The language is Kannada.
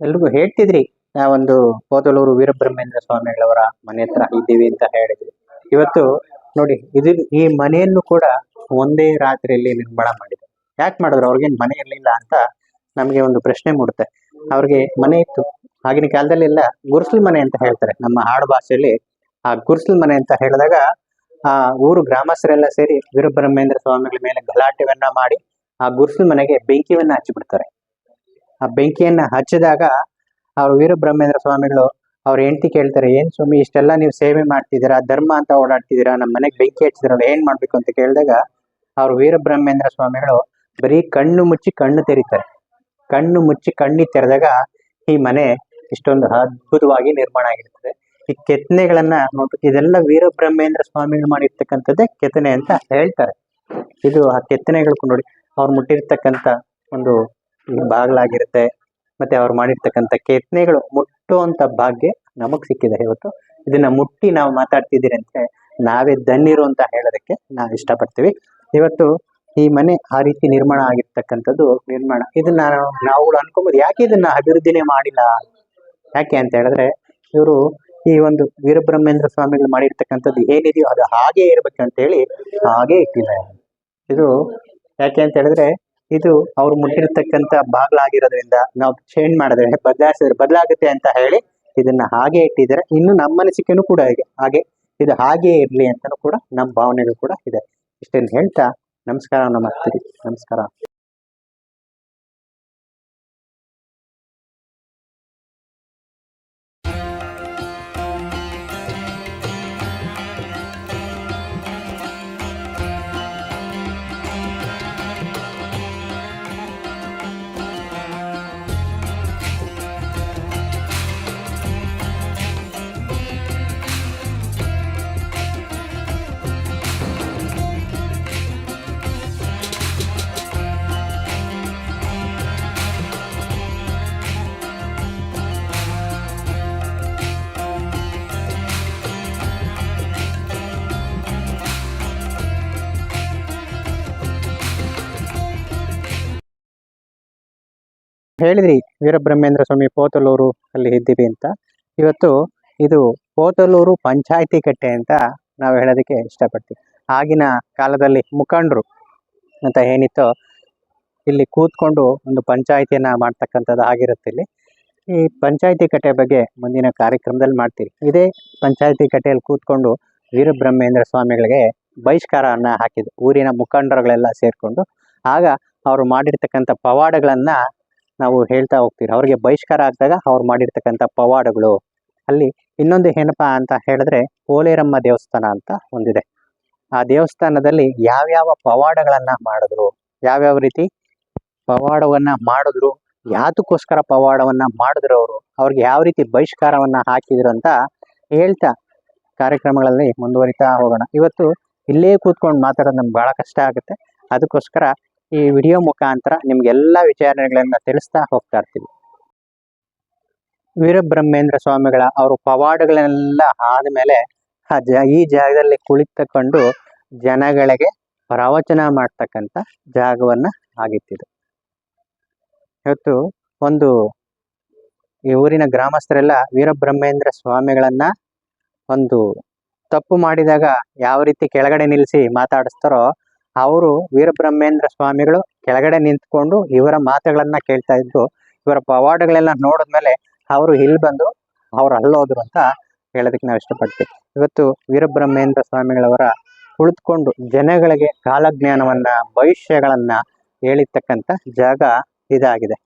ಎಲ್ರಿಗೂ ಹೇಳ್ತಿದ್ರಿ, ನಾವೊಂದು ಪೋತಲೂರು ವೀರಬ್ರಹ್ಮೇಂದ್ರ ಸ್ವಾಮಿಗಳವರ ಮನೆ ಹತ್ರ ಇದ್ದೀವಿ ಅಂತ ಹೇಳಿದ್ರಿ. ಇವತ್ತು ನೋಡಿ, ಇದು ಈ ಮನೆಯನ್ನು ಕೂಡ ಒಂದೇ ರಾತ್ರಿಯಲ್ಲಿ ನಿರ್ಮಾಣ ಮಾಡಿದ್ರು. ಯಾಕೆ ಮಾಡಿದ್ರು? ಅವ್ರಿಗೇನು ಮನೆ ಇರ್ಲಿಲ್ಲ ಅಂತ ನಮಗೆ ಒಂದು ಪ್ರಶ್ನೆ ಮೂಡುತ್ತೆ. ಅವ್ರಿಗೆ ಮನೆ ಇತ್ತು. ಆಗಿನ ಕಾಲದಲ್ಲೆಲ್ಲ ಗುರ್ಸಲ್ ಮನೆ ಅಂತ ಹೇಳ್ತಾರೆ. ನಮ್ಮ ಹಾಡು ಭಾಷೆಯಲ್ಲಿ ಆ ಗುರ್ಸ್ಲ್ ಮನೆ ಅಂತ ಹೇಳಿದಾಗ, ಆ ಊರು ಗ್ರಾಮಸ್ಥರೆಲ್ಲ ಸೇರಿ ವೀರಬ್ರಹ್ಮೇಂದ್ರ ಸ್ವಾಮಿಗಳ ಮೇಲೆ ಗಲಾಟೆವನ್ನ ಮಾಡಿ ಆ ಗುರ್ಸ್ಲ್ ಮನೆಗೆ ಬೆಂಕಿಯನ್ನ ಹಚ್ಚಿಬಿಡ್ತಾರೆ. ಆ ಬೆಂಕಿಯನ್ನ ಹಚ್ಚಿದಾಗ ಅವ್ರು ವೀರಬ್ರಹ್ಮೇಂದ್ರ ಸ್ವಾಮಿಗಳು ಅವ್ರ ಹೆಂಡತಿ ಕೇಳ್ತಾರೆ, ಏನ್ ಸ್ವಾಮಿ ಇಷ್ಟೆಲ್ಲ ನೀವು ಸೇವೆ ಮಾಡ್ತಿದ್ದೀರಾ, ಧರ್ಮ ಅಂತ ಓಡಾಡ್ತಿದ್ದೀರಾ ನಮ್ಮ ಮನೆಗೆ ಬೆಂಕಿ ಹಚ್ಚಿದ್ರಲ್ಲ, ಏನ್ ಮಾಡ್ಬೇಕು? ಅಂತ ಕೇಳಿದಾಗ ಅವ್ರು ವೀರಬ್ರಹ್ಮೇಂದ್ರ ಸ್ವಾಮಿಗಳು ಬರೀ ಕಣ್ಣು ಮುಚ್ಚಿ ಕಣ್ಣು ತೆರೀತಾರೆ. ಕಣ್ಣು ಮುಚ್ಚಿ ಕಣ್ಣಿ ತೆರೆದಾಗ ಈ ಮನೆ ಇಷ್ಟೊಂದು ಅದ್ಭುತವಾಗಿ ನಿರ್ಮಾಣ ಆಗಿರ್ತದೆ. ಈ ಕೆತ್ತನೆಗಳನ್ನ ನೋಡ್ಬೇಕು, ಇದೆಲ್ಲ ವೀರಬ್ರಹ್ಮೇಂದ್ರ ಸ್ವಾಮಿಗಳು ಮಾಡಿರ್ತಕ್ಕಂಥದ್ದೇ ಕೆತ್ತನೆ ಅಂತ ಹೇಳ್ತಾರೆ. ಇದು ಆ ಕೆತ್ತನೆಗಳು ನೋಡಿ, ಅವ್ರು ಮುಟ್ಟಿರ್ತಕ್ಕಂಥ ಒಂದು ಬಾಗ್ಲಾಗಿರುತ್ತೆ ಮತ್ತೆ ಅವ್ರು ಮಾಡಿರ್ತಕ್ಕಂಥ ಕೆತ್ತನೆಗಳು ಮುಟ್ಟುವಂತ ಭಾಗ್ಯ ನಮಗ್ ಸಿಕ್ಕಿದೆ ಇವತ್ತು. ಇದನ್ನ ಮುಟ್ಟಿ ನಾವು ಮಾತಾಡ್ತಿದ್ದೀರಿ ಅಂದ್ರೆ ನಾವೇ ಧನ್ಯರು ಅಂತ ಹೇಳೋದಕ್ಕೆ ನಾವು ಇಷ್ಟಪಡ್ತೀವಿ. ಇವತ್ತು ಈ ಮನೆ ಆ ರೀತಿ ನಿರ್ಮಾಣ ಆಗಿರ್ತಕ್ಕಂಥದ್ದು ನಿರ್ಮಾಣ. ಇದನ್ನ ನಾವು ಅನ್ಕೊಬೋದು. ಯಾಕೆ ಇದನ್ನ ಅಭಿವೃದ್ಧಿನೇ ಮಾಡಿಲ್ಲ? ಯಾಕೆ ಅಂತ ಹೇಳಿದ್ರೆ ಇವರು ಈ ಒಂದು ವೀರಬ್ರಹ್ಮೇಂದ್ರ ಸ್ವಾಮಿಗಳು ಮಾಡಿರ್ತಕ್ಕಂಥದ್ದು ಏನಿದೆಯೋ ಅದು ಹಾಗೆ ಇರ್ಬೇಕಂತ ಹೇಳಿ ಹಾಗೆ ಇಟ್ಟಿದ್ದಾರೆ. ಇದು ಯಾಕೆ ಅಂತ ಹೇಳಿದ್ರೆ ಇದು ಅವ್ರು ಮುಟ್ಟಿರ್ತಕ್ಕಂತ ಬಾಗ್ಲಾಗಿರೋದ್ರಿಂದ ನಾವು ಚೇಂಜ್ ಮಾಡಿದ್ರೆ ಬದಲಾಯಿಸಿದ್ರೆ ಬದಲಾಗುತ್ತೆ ಅಂತ ಹೇಳಿ ಇದನ್ನ ಹಾಗೆ ಇಟ್ಟಿದ್ದಾರೆ. ಇನ್ನು ನಮ್ಮ ಅನಿಸಿಕೆನೂ ಕೂಡ ಹಾಗೆ ಇದು ಹಾಗೆ ಇರ್ಲಿ ಅಂತಾನು ಕೂಡ ನಮ್ಮ ಭಾವನೆಗಳು ಕೂಡ ಇದೆ. ಇಷ್ಟನ್ನು ಹೇಳ್ತಾ ನಮಸ್ಕಾರ, ನಮಸ್ತೆ. ನಮಸ್ಕಾರ. ಹೇಳಿದ್ರಿ ವೀರಬ್ರಹ್ಮೇಂದ್ರ ಸ್ವಾಮಿ ಪೋತಲೂರು ಅಲ್ಲಿ ಇದ್ದೀವಿ ಅಂತ. ಇವತ್ತು ಇದು ಪೋತಲೂರು ಪಂಚಾಯತಿ ಕಟ್ಟೆ ಅಂತ ನಾವು ಹೇಳೋದಕ್ಕೆ ಇಷ್ಟಪಡ್ತೀವಿ. ಆಗಿನ ಕಾಲದಲ್ಲಿ ಮುಖಂಡರು ಅಂತ ಏನಿತ್ತೋ ಇಲ್ಲಿ ಕೂತ್ಕೊಂಡು ಒಂದು ಪಂಚಾಯತಿಯನ್ನ ಮಾಡ್ತಕ್ಕಂಥದ್ದು ಆಗಿರುತ್ತೆ ಇಲ್ಲಿ. ಈ ಪಂಚಾಯಿತಿ ಕಟ್ಟೆ ಬಗ್ಗೆ ಮುಂದಿನ ಕಾರ್ಯಕ್ರಮದಲ್ಲಿ ಮಾಡ್ತೀವಿ. ಇದೇ ಪಂಚಾಯಿತಿ ಕಟ್ಟೆಯಲ್ಲಿ ಕೂತ್ಕೊಂಡು ವೀರಬ್ರಹ್ಮೇಂದ್ರ ಸ್ವಾಮಿಗಳಿಗೆ ಬಹಿಷ್ಕಾರವನ್ನು ಹಾಕಿದ್ರು ಊರಿನ ಮುಖಂಡರುಗಳೆಲ್ಲ ಸೇರಿಕೊಂಡು. ಆಗ ಅವರು ಮಾಡಿರ್ತಕ್ಕಂಥ ಪವಾಡಗಳನ್ನ ನಾವು ಹೇಳ್ತಾ ಹೋಗ್ತೀವಿ. ಅವ್ರಿಗೆ ಬಹಿಷ್ಕಾರ ಆಗಿದಾಗ ಅವ್ರು ಮಾಡಿರ್ತಕ್ಕಂಥ ಪವಾಡಗಳು. ಅಲ್ಲಿ ಇನ್ನೊಂದು ಏನಪ್ಪ ಅಂತ ಹೇಳಿದ್ರೆ ಕೋಲೇರಮ್ಮ ದೇವಸ್ಥಾನ ಅಂತ ಒಂದಿದೆ. ಆ ದೇವಸ್ಥಾನದಲ್ಲಿ ಯಾವ್ಯಾವ ಪವಾಡಗಳನ್ನ ಮಾಡಿದ್ರು, ಯಾವ್ಯಾವ ರೀತಿ ಪವಾಡವನ್ನ ಮಾಡಿದ್ರು, ಯಾತಕ್ಕೋಸ್ಕರ ಪವಾಡವನ್ನ ಮಾಡಿದ್ರು ಅವರು, ಅವ್ರಿಗೆ ಯಾವ ರೀತಿ ಬಹಿಷ್ಕಾರವನ್ನ ಹಾಕಿದ್ರು ಅಂತ ಹೇಳ್ತಾ ಕಾರ್ಯಕ್ರಮಗಳಲ್ಲಿ ಮುಂದುವರಿತಾ ಹೋಗೋಣ. ಇವತ್ತು ಇಲ್ಲೇ ಕೂತ್ಕೊಂಡು ಮಾತಾಡೋದು ನಮ್ಗೆ ಬಹಳ ಕಷ್ಟ ಆಗುತ್ತೆ. ಅದಕ್ಕೋಸ್ಕರ ಈ ವಿಡಿಯೋ ಮುಖಾಂತರ ನಿಮಗೆಲ್ಲ ವಿಚಾರಣೆಗಳನ್ನ ತಿಳಿಸ್ತಾ ಹೋಗ್ತಾ ಇರ್ತೀವಿ. ವೀರಬ್ರಹ್ಮೇಂದ್ರ ಸ್ವಾಮಿಗಳ ಅವರು ಪವಾಡಗಳನ್ನೆಲ್ಲ ಆದಮೇಲೆ ಆ ಜ, ಈ ಜಾಗದಲ್ಲಿ ಕುಳಿತುಕೊಂಡು ಜನಗಳಿಗೆ ಪ್ರವಚನ ಮಾಡ್ತಕ್ಕಂಥ ಜಾಗವನ್ನ ಆಗಿತ್ತಿದು. ಇವತ್ತು ಒಂದು ಈ ಊರಿನ ಗ್ರಾಮಸ್ಥರೆಲ್ಲ ವೀರಬ್ರಹ್ಮೇಂದ್ರ ಸ್ವಾಮಿಗಳನ್ನ ಒಂದು ತಪ್ಪು ಮಾಡಿದಾಗ ಯಾವ ರೀತಿ ಕೆಳಗಡೆ ನಿಲ್ಲಿಸಿ ಮಾತಾಡಿಸ್ತಾರೋ ಅವರು ವೀರಬ್ರಹ್ಮೇಂದ್ರ ಸ್ವಾಮಿಗಳು ಕೆಳಗಡೆ ನಿಂತ್ಕೊಂಡು ಇವರ ಮಾತುಗಳನ್ನ ಕೇಳ್ತಾ ಇದ್ದು, ಇವರ ಪವಾಡಗಳೆಲ್ಲ ನೋಡಿದ್ಮೇಲೆ ಅವರು ಇಲ್ಲಿ ಬಂದು ಅವ್ರು ಅಲ್ಲೋದ್ರು ಅಂತ ಹೇಳೋದಕ್ಕೆ ನಾವು ಇಷ್ಟಪಡ್ತೀವಿ. ಇವತ್ತು ವೀರಬ್ರಹ್ಮೇಂದ್ರ ಸ್ವಾಮಿಗಳವರ ಕುಳಿತುಕೊಂಡು ಜನಗಳಿಗೆ ಕಾಲಜ್ಞಾನವನ್ನ, ಭವಿಷ್ಯಗಳನ್ನ ಹೇಳಿರ್ತಕ್ಕಂಥ ಜಾಗ ಇದಾಗಿದೆ.